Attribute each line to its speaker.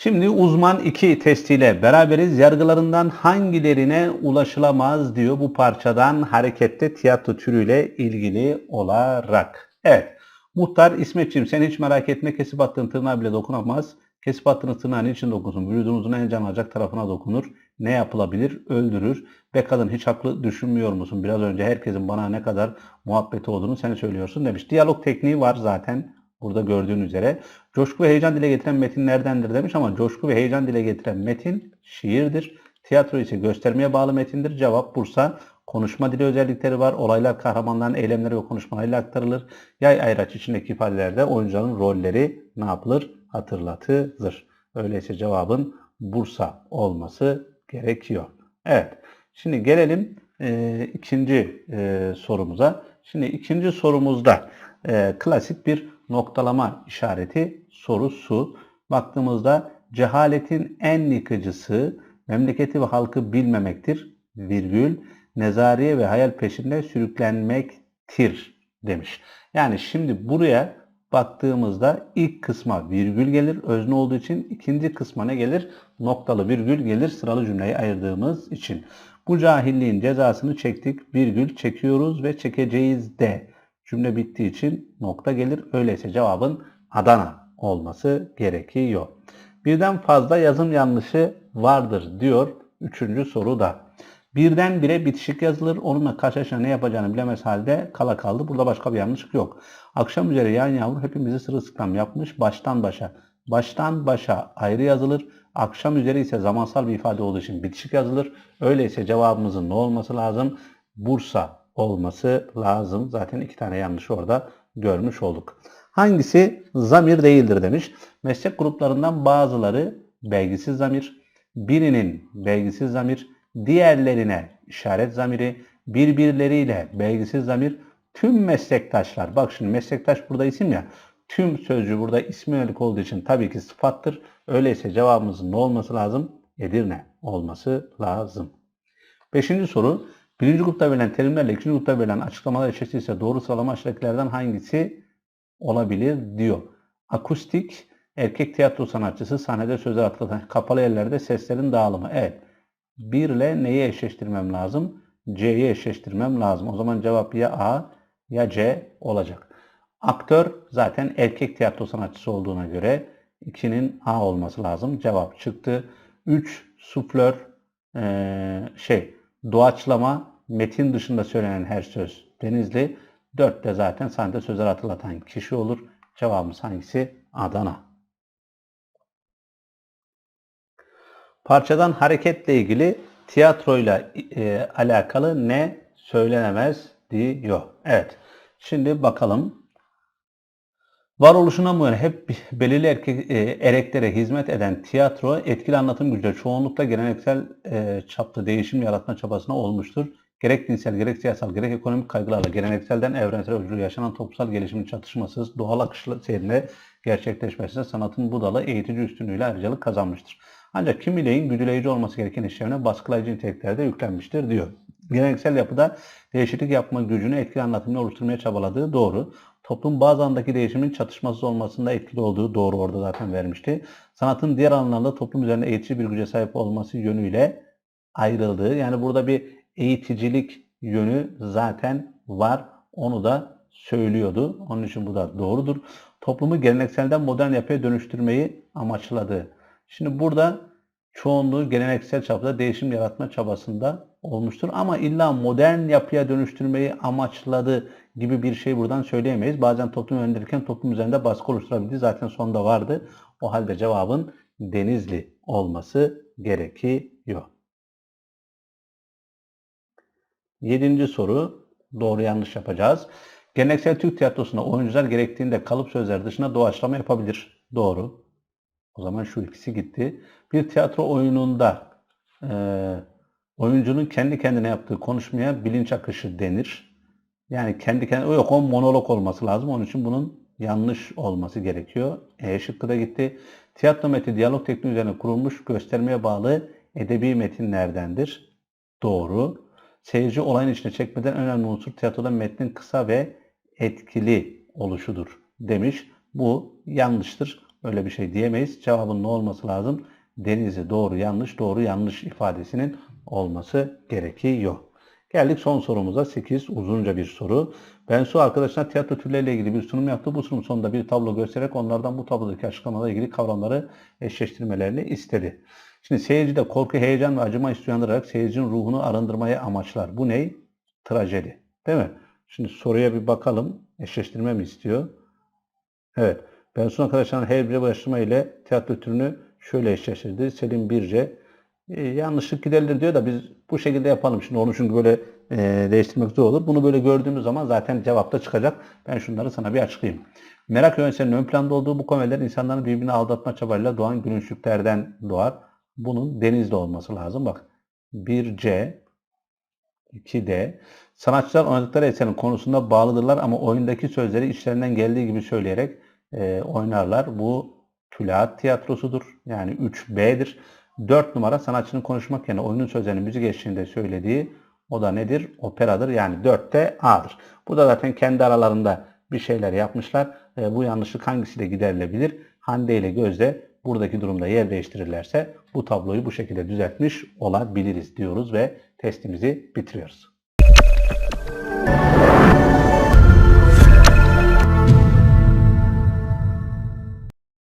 Speaker 1: Şimdi uzman 2 testiyle beraberiz. Yargılarından hangilerine ulaşılamaz diyor bu parçadan harekette tiyatro türüyle ilgili olarak. Evet. Muhtar İsmetçiğim sen hiç merak etme kesip attığın tırnağa bile dokunamaz. Kesip attığınız tırnağın için dokunsun. Vücudunuzun en can alacak tarafına dokunur. Ne yapılabilir? Öldürür. Be kadın hiç haklı düşünmüyor musun? Biraz önce herkesin bana ne kadar muhabbeti olduğunu sen söylüyorsun demiş. Diyalog tekniği var zaten. Burada gördüğün üzere. Coşku ve heyecan dile getiren metinlerdendir demiş ama coşku ve heyecan dile getiren metin şiirdir. Tiyatro ise göstermeye bağlı metindir. Cevap Bursa. Konuşma dili özellikleri var. Olaylar kahramanların eylemleri ve konuşmalarıyla aktarılır. Yay ayraç içindeki ifadelerde oyuncuların rolleri ne yapılır? Hatırlatılır. Öyleyse cevabın Bursa olması gerekiyor. Evet. Şimdi gelelim e, ikinci e, sorumuza. Şimdi ikinci sorumuzda e, klasik bir noktalama işareti sorusu. Baktığımızda cehaletin en yıkıcısı memleketi ve halkı bilmemektir. Virgül nezariye ve hayal peşinde sürüklenmektir demiş. Yani şimdi buraya baktığımızda ilk kısma virgül gelir. Özne olduğu için ikinci kısma ne gelir? Noktalı virgül gelir sıralı cümleyi ayırdığımız için. Bu cahilliğin cezasını çektik. Virgül çekiyoruz ve çekeceğiz de. Cümle bittiği için nokta gelir. Öyleyse cevabın Adana olması gerekiyor. Birden fazla yazım yanlışı vardır diyor üçüncü soruda. Birden bire bitişik yazılır. Onunla karşılaşana ne yapacağını bilemez halde kala kaldı. Burada başka bir yanlışlık yok. Akşam üzere yan yavru hepimizi sırılsıklam yapmış. Baştan başa. Baştan başa ayrı yazılır. Akşam üzeri ise zamansal bir ifade olduğu için bitişik yazılır. Öyleyse cevabımızın ne olması lazım? Bursa olması lazım. Zaten iki tane yanlış orada görmüş olduk. Hangisi zamir değildir demiş. Meslek gruplarından bazıları belgisiz zamir, birinin belgisiz zamir, diğerlerine işaret zamiri, birbirleriyle belgisiz zamir, tüm meslektaşlar. Bak şimdi meslektaş burada isim ya. Tüm sözcüğü burada ismi yönelik olduğu için tabii ki sıfattır. Öyleyse cevabımızın ne olması lazım? Edirne olması lazım. Beşinci soru. Birinci grupta verilen terimlerle ikinci grupta verilen açıklamalar eşleşirse doğru sıralama aşağıdakilerden hangisi olabilir diyor. Akustik, erkek tiyatro sanatçısı sahnede sözler atlatan kapalı yerlerde seslerin dağılımı. Evet. 1 ile neyi eşleştirmem lazım? C'yi eşleştirmem lazım. O zaman cevap ya A ya C olacak. Aktör zaten erkek tiyatro sanatçısı olduğuna göre 2'nin A olması lazım. Cevap çıktı. 3 suflör ee, şey doğaçlama metin dışında söylenen her söz Denizli. 4 de zaten sahnede sözler hatırlatan kişi olur. Cevabımız hangisi? Adana. Parçadan hareketle ilgili tiyatroyla e, alakalı ne söylenemez diyor. Evet. Şimdi bakalım. Varoluşuna mı hep belirli erkek, e, ereklere hizmet eden tiyatro etkili anlatım gücüyle çoğunlukla geleneksel e, çapta değişim yaratma çabasına olmuştur. Gerek dinsel, gerek siyasal, gerek ekonomik kaygılarla gelenekselden evrensel özgürlüğü yaşanan toplumsal gelişimin çatışmasız, doğal akışlı seyrinde gerçekleşmesine sanatın bu dalı eğitici üstünlüğüyle ayrıcalık kazanmıştır. Ancak kimileyin güdüleyici olması gereken işlerine baskılayıcı niteliklerde yüklenmiştir diyor. Geleneksel yapıda değişiklik yapma gücünü etkili anlatımını oluşturmaya çabaladığı doğru. Toplum bazı andaki değişimin çatışmasız olmasında etkili olduğu doğru orada zaten vermişti. Sanatın diğer alanlarında toplum üzerinde eğitici bir güce sahip olması yönüyle ayrıldığı. Yani burada bir eğiticilik yönü zaten var. Onu da söylüyordu. Onun için bu da doğrudur. Toplumu gelenekselden modern yapıya dönüştürmeyi amaçladı. Şimdi burada çoğunluğu geleneksel çapta değişim yaratma çabasında olmuştur. Ama illa modern yapıya dönüştürmeyi amaçladı gibi bir şey buradan söyleyemeyiz. Bazen toplum yönlendirirken toplum üzerinde baskı oluşturabildiği zaten sonunda vardı. O halde cevabın Denizli olması gerekiyor. Yedinci soru. Doğru yanlış yapacağız. Geleneksel Türk tiyatrosunda oyuncular gerektiğinde kalıp sözler dışında doğaçlama yapabilir. Doğru. O zaman şu ikisi gitti. Bir tiyatro oyununda e, oyuncunun kendi kendine yaptığı konuşmaya bilinç akışı denir. Yani kendi kendine, yok o monolog olması lazım. Onun için bunun yanlış olması gerekiyor. E şıkkı da gitti. Tiyatro metni diyalog tekniği üzerine kurulmuş göstermeye bağlı edebi metinlerdendir. Doğru. Seyirci olayın içine çekmeden önemli unsur tiyatroda metnin kısa ve etkili oluşudur demiş. Bu yanlıştır. öyle bir şey diyemeyiz. Cevabın ne olması lazım? Denizli doğru yanlış doğru yanlış ifadesinin olması gerekiyor. Geldik son sorumuza 8 uzunca bir soru. Ben su arkadaşlar tiyatro türleriyle ilgili bir sunum yaptı. Bu sunum sonunda bir tablo göstererek onlardan bu tablodaki açıklamalarla ilgili kavramları eşleştirmelerini istedi. Şimdi seyircide korku, heyecan ve acıma hissi uyandırarak seyircinin ruhunu arındırmayı amaçlar. Bu ne? Trajedi. Değil mi? Şimdi soruya bir bakalım. Eşleştirme mi istiyor? Evet. Bensun arkadaşların her bir başlama ile tiyatro türünü şöyle eşleştirdi. Selim Birce e, yanlışlık giderilir diyor da biz bu şekilde yapalım. Şimdi onu çünkü böyle e, değiştirmek zor olur. Bunu böyle gördüğümüz zaman zaten cevapta çıkacak. Ben şunları sana bir açıklayayım. Merak öğrencisinin ön planda olduğu bu komediler insanların birbirini aldatma çabalarıyla doğan gülünçlüklerden doğar. Bunun denizde olması lazım. Bak 1C 2D Sanatçılar oynadıkları eserin konusunda bağlıdırlar ama oyundaki sözleri içlerinden geldiği gibi söyleyerek e, oynarlar. Bu Tülaat tiyatrosudur. Yani 3B'dir. 4 numara sanatçının konuşmak yerine oyunun sözlerini müzik eşliğinde söylediği o da nedir? Operadır. Yani 4'te A'dır. Bu da zaten kendi aralarında bir şeyler yapmışlar. E, bu yanlışlık hangisiyle giderilebilir? Hande ile Gözde buradaki durumda yer değiştirirlerse bu tabloyu bu şekilde düzeltmiş olabiliriz diyoruz ve testimizi bitiriyoruz.